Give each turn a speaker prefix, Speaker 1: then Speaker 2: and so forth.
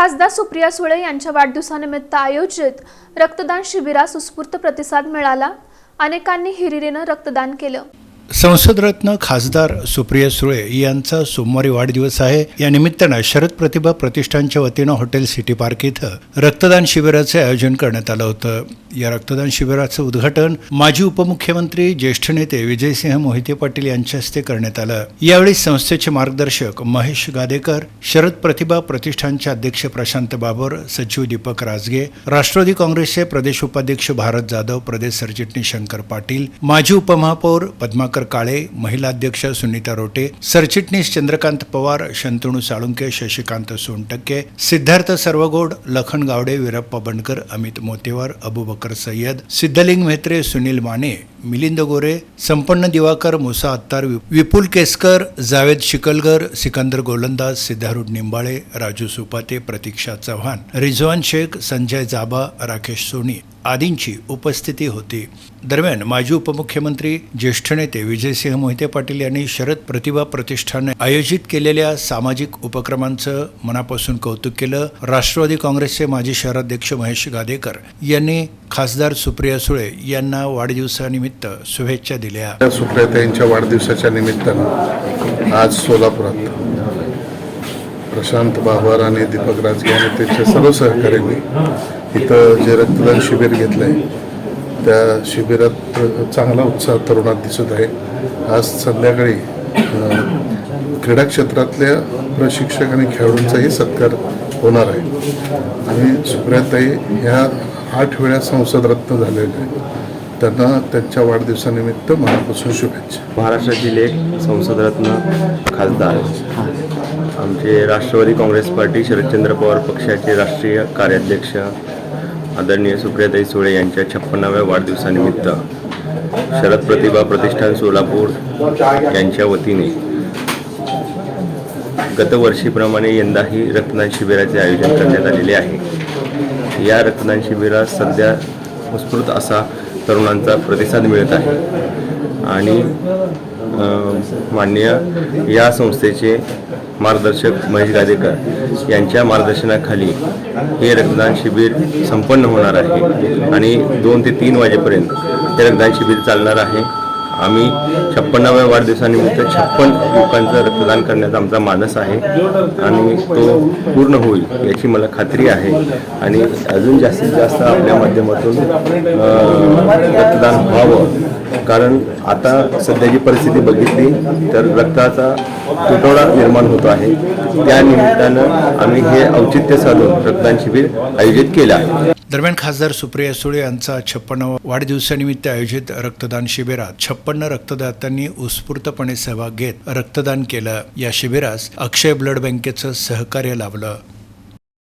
Speaker 1: खासदार सुप्रिया सुळे यांच्या वाढदिवसानिमित्त आयोजित रक्तदान शिबिरास उत्स्फूर्त प्रतिसाद मिळाला. अनेकांनी हिरिरीनं रक्तदान केलं.
Speaker 2: संसदरत्न खासदार सुप्रिया सुळे यांचा सोमवारी वाढदिवस आहे. या निमित्तानं शरद प्रतिभा प्रतिष्ठानच्या वतीनं हॉटेल सिटी पार्क इथं रक्तदान शिबिराचे आयोजन करण्यात आलं होतं. या रक्तदान शिबिराचं उद्घाटन माजी उपमुख्यमंत्री ज्येष्ठ नेते विजयसिंह मोहिते पाटील यांच्या हस्ते करण्यात आलं. यावेळी संस्थेचे मार्गदर्शक महेश गादेकर शरद प्रतिभा प्रतिष्ठानचे अध्यक्ष प्रशांत बाबर सचिव दीपक राजगे राष्ट्रवादी काँग्रेसचे प्रदेश उपाध्यक्ष भारत जाधव प्रदेश सरचिटणीस शंकर पाटील माजी उपमहापौर पद्माकर काळे महिलाध्यक्ष सुनीता रोटे सरचिटणीस चंद्रकांत पवार शंतणू साळुंके शशिकांत सोनटक्के सिद्धार्थ सर्वगोड लखन गावडे वीरप्पा बंडकर अमित मोतेवार अबुबकर सय्यद सिद्धलिंग म्हेत्रे सुनील माने मिलिंद गोरे संपन्न दिवाकर मुसा अत्तार विपुल केसकर जावेद शिकलगर सिकंदर गोलंदाज सिद्धारूढ निंबाळे राजू सुपाते प्रतीक्षा चव्हाण रिझवान शेख संजय जाबा राकेश सोनी आदींची उपस्थिती होती. दरम्यान माजी उपमुख्यमंत्री ज्येष्ठ नेते विजयसिंह मोहिते पाटील यांनी शरद प्रतिभा प्रतिष्ठाने आयोजित केलेल्या सामाजिक उपक्रमांचं मनापासून कौतुक केलं. राष्ट्रवादी काँग्रेसचे माजी शहराध्यक्ष महेश गादेकर यांनी खासदार सुप्रिया सुळे यांना वाढदिवसानिमित्त शुभेच्छा दिल्या.
Speaker 3: सुप्रिया यांच्या वाढदिवसाच्या निमित्तानं आज सोलापुरात प्रशांत बाबर आणि दीपक राजगे आणि त्यांच्या सर्व सहकाऱ्यांनी इथं जे रक्तदान शिबिर घेतलं आहे त्या शिबिरात चांगला उत्साह तरुणात दिसत आहे. आज संध्याकाळी क्रीडा क्षेत्रातल्या प्रशिक्षक आणि खेळाडूंचाही सत्कार होणार आहे. आणि सुप्रियाताई ह्या आठ वेळा संसद रत्न झालेल्या आहेत. त्यांना त्यांच्या वाढदिवसानिमित्त मनापासून शुभेच्छा.
Speaker 4: महाराष्ट्रातील एक संसदरत्न खासदार. आमचे राष्ट्रवादी काँग्रेस पार्टी शरदचंद्र पवार पक्षाचे राष्ट्रीय कार्याध्यक्ष. आदरणीय सुप्रियाताई सुळे यांच्या छप्पन्नाव्या वाढदिवसानिमित्त शरद प्रतिभा प्रतिष्ठान सोलापूर यांच्या वतीने गतवर्षीप्रमाणे यंदाही रक्तदान शिबिराचे आयोजन करण्यात आलेले आहे. या रक्तदान शिबिरात सध्या उत्स्फूर्त असा तरुणांचा प्रतिसाद मिळत आहे. आणि माननीय या संस्थेचे मार्गदर्शक महेश गादेकर यांच्या मार्गदर्शनाखाली हे रक्तदान शिबिर संपन्न होणार आहे. आणि दोन ते तीन वाजेपर्यंत हे रक्तदान शिबिर चालणार आहे. आम्ही छप्पन्नाव्या वाढदिवसानिमित्त छप्पन लोकांचं रक्तदान करण्याचा आमचा मानस आहे आणि तो पूर्ण होईल याची मला खात्री आहे. आणि अजून जास्तीत जास्त आपल्या माध्यमातून रक्तदान व्हावं. कारण आता सध्याची परिस्थिती बघितली तर रक्ताचा तुटवडा निर्माण होतो आहे. त्या निमित्तानं आम्ही हे औचित्य साधून रक्तदान शिबिर आयोजित केलं आहे.
Speaker 2: दरम्यान खासदार सुप्रिया सुळे यांचा छप्पन्न वाढदिवसानिमित्त आयोजित रक्तदान शिबिरात छप्पन्न रक्तदात्यांनी उत्स्फूर्तपणे सहभाग घेत रक्तदान केलं. या शिबिरास अक्षय ब्लड बँकेचं सहकार्य लाभलं.